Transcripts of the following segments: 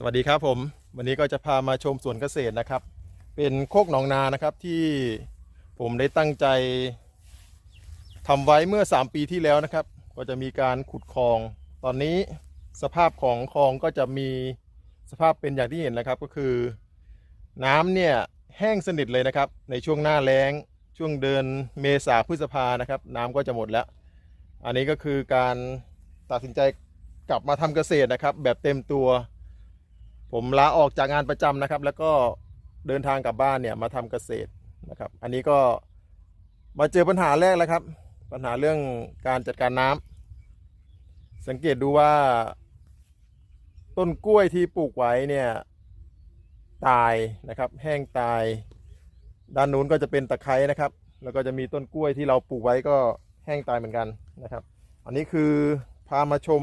สวัสดีครับผม วันนี้ก็จะพามาชมสวนเกษตรนะครับ เป็นโคกหนองนานะครับที่ผมได้ตั้งใจทำไว้เมื่อ 3 ปีที่แล้วนะครับ ก็จะมีการขุดคลอง ตอนนี้สภาพของคลองก็จะมีสภาพเป็นอย่างที่เห็นนะครับ ก็คือ น้ำเนี่ยแห้งสนิทเลยนะครับ ในช่วงหน้าแล้งช่วงเดือนเมษาพฤษภานะครับ น้ำก็จะหมดแล้ว อันนี้ก็คือการตัดสินใจกลับมาทำเกษตรนะครับ แบบเต็มตัว ผมลาออกจากงานประจำนะครับ แล้วก็เดินทางกลับบ้านเนี่ยมาทำเกษตรนะครับ อันนี้ก็มาเจอปัญหาแรกแล้วครับ ปัญหาเรื่องการจัดการน้ำสังเกตดูว่า ต้นกล้วยที่ปลูกไว้เนี่ยตายนะครับ แห้งตาย ด้านนู้นก็จะเป็นตะไคร้นะครับ แล้วก็จะมีต้นกล้วยที่เราปลูกไว้ก็แห้งตายเหมือนกันนะครับ อันนี้คือพามาชม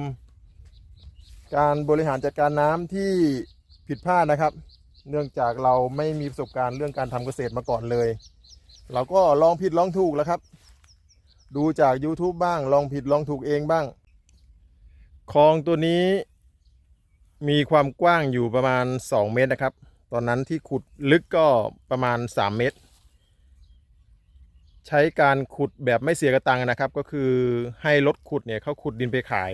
การบริหารจัดการน้ำที่ ผิดพลาดนะครับ เนื่องจากเราไม่มีประสบการณ์เรื่องการทำเกษตรมาก่อนเลย เราก็ลองผิดลองถูกแล้วครับ ดูจาก YouTube บ้างลองผิดลองถูกเองบ้างคลองตัวนี้มีความกว้างอยู่ประมาณ 2 เมตรนะครับ ตอนนั้นที่ขุดลึกก็ประมาณ 3 เมตร ใช้การขุดแบบไม่เสียกระตังนะครับ ก็คือให้รถขุดเนี่ยเขาขุดดินไปขาย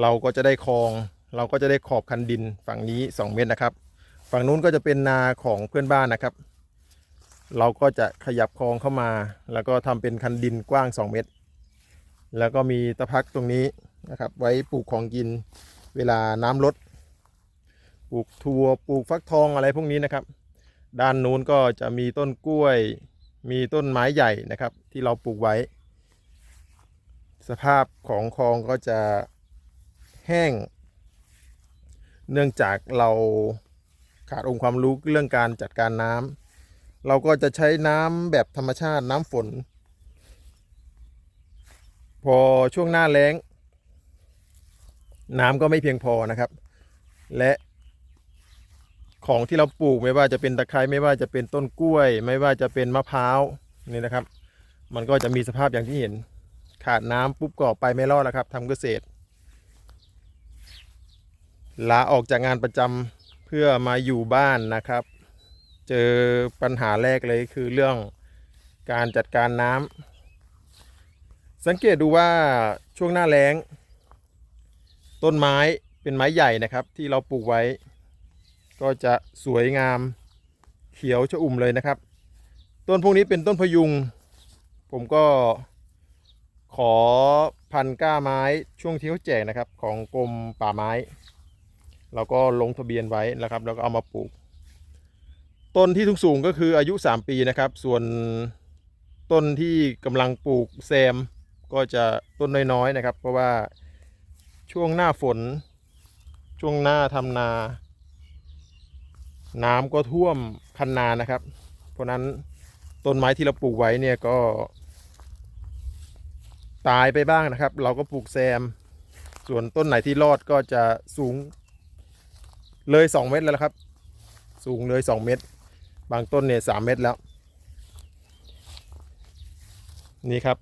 เราก็จะได้คลอง เราก็จะได้ขอบคันดินฝั่งนี้ 2 เมตรนะครับ ฝั่งนู้นก็จะเป็นนาของเพื่อนบ้านนะครับ เราก็จะขยับคลองเข้ามา แล้วก็ทำเป็นคันดินกว้าง 2 เมตร แล้วก็มีตะพักตรงนี้นะครับ ไว้ปลูกของกินเวลาน้ำลดปลูกถั่วปลูกฟักทองอะไรพวกนี้นะครับ ด้านนู้นก็จะมีต้นกล้วย มีต้นไม้ใหญ่นะครับ ที่เราปลูกไว้ สภาพของคลองก็จะแห้ง เนื่องจากเราขาดองค์ความรู้เรื่องการจัดการน้ำเราก็จะใช้น้ำแบบธรรมชาติน้ำฝน พอช่วงหน้าแล้ง น้ำก็ไม่เพียงพอนะครับ และของที่เราปลูกไม่ว่าจะเป็นตะไคร้ไม่ว่าจะเป็นต้นกล้วย ไม่ว่าจะเป็นมะพร้าวนี่นะครับ มันก็จะมีสภาพอย่างที่เห็น ขาดน้ำปุ๊บก็ไปไม่รอดแล้วครับทำเกษตร ลาออกจากงานประจำเพื่อมาอยู่บ้านนะครับ เจอปัญหาแรกเลยคือเรื่องการจัดการน้ำสังเกตดูว่าช่วงหน้าแล้ง ต้นไม้เป็นไม้ใหญ่นะครับที่เราปลูกไว้ ก็จะสวยงามเขียวชอุ่มเลยนะครับ ต้นพวกนี้เป็นต้นพยุง ผมก็ขอพันก้าไม้ช่วงที่เขาแจกนะครับ ของกรมป่าไม้ เราก็ลงทะเบียนไว้นะครับ แล้วก็เอามาปลูก ต้นที่สูงๆก็คืออายุ 3 ปีนะครับ ส่วนต้นที่กำลังปลูกแซมก็จะต้นน้อยๆนะครับ เพราะว่าช่วงหน้าฝน ช่วงหน้าทำนา น้ำก็ท่วมคันนานะครับ เพราะนั้นต้นไม้ที่เราปลูกไว้เนี่ยก็ ตายไปบ้างนะครับ เราก็ปลูกแซม ส่วนต้นไหนที่รอดก็จะสูง เลย2เมตรแล้วครับ สูงเลย2เมตร บางต้นเนี่ยสามเมตรแล้ว นี่ครับ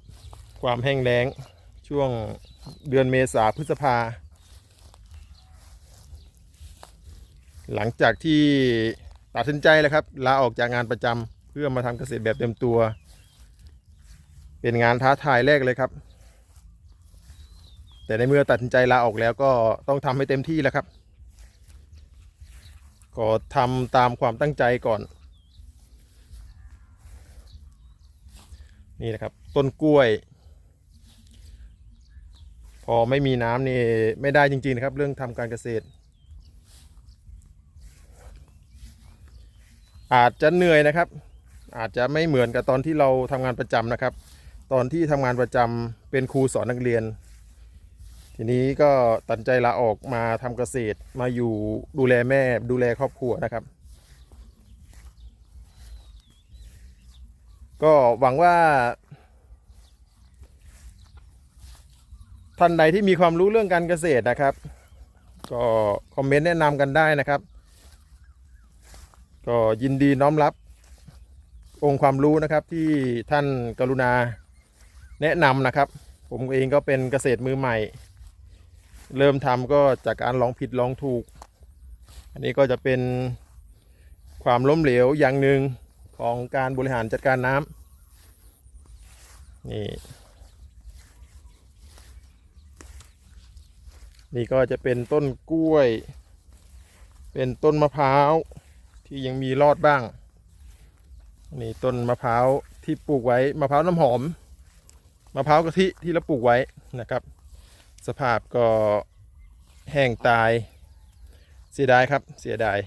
ความแห้งแล้งช่วงเดือนเมษาพฤษภา หลังจากที่ตัดสินใจแล้วครับลาออกจากงานประจำเพื่อมาทำเกษตรแบบเต็มตัว เป็นงานท้าทายแรกเลยครับ แต่ในเมื่อตัดสินใจลาออกแล้วก็ต้องทำให้เต็มที่แล้วครับ ก็ทำตามความตั้งใจก่อน นี่นะครับ ต้นกล้วย พอไม่มีน้ำนี่ไม่ได้จริงๆนะครับ เรื่องทำการเกษตร อาจจะเหนื่อยนะครับ อาจจะไม่เหมือนกับตอนที่เราทำงานประจำนะครับ ตอนที่ทำงานประจำเป็นครูสอนนักเรียน ทีนี้ก็ตัดใจลาออกมาทำเกษตรมาอยู่ดูแลแม่ดูแลครอบครัวนะครับ ก็หวังว่า ท่านใดที่มีความรู้เรื่องการเกษตรนะครับ ก็คอมเมนต์แนะนำกันได้นะครับ ก็ยินดีน้อมรับ องค์ความรู้นะครับที่ท่านกรุณาแนะนำนะครับ ผมเองก็เป็นเกษตรมือใหม่ เริ่มทำก็จากการลองผิดลองถูก อันนี้ก็จะเป็นความล้มเหลวอย่างหนึ่งของการบริหารจัดการน้ำนี่ นี่ก็จะเป็นต้นกล้วย เป็นต้นมะพร้าวที่ยังมีรอดบ้าง นี่ต้นมะพร้าวที่ปลูกไว้มะพร้าวน้ำหอมมะพร้าวกะทิที่เราปลูกไว้นะครับ สภาพก็แห้งตาย เสียดายครับเสียดาย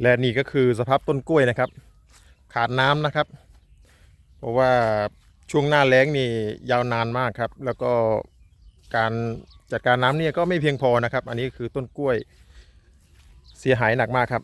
และนี่ก็คือสภาพต้นกล้วยนะครับ ขาดน้ำนะครับ เพราะว่าช่วงหน้าแล้งนี่ยาวนานมากครับ แล้วก็การจัดการน้ำเนี่ยก็ไม่เพียงพอนะครับ อันนี้คือต้นกล้วยเสียหายหนักมากครับ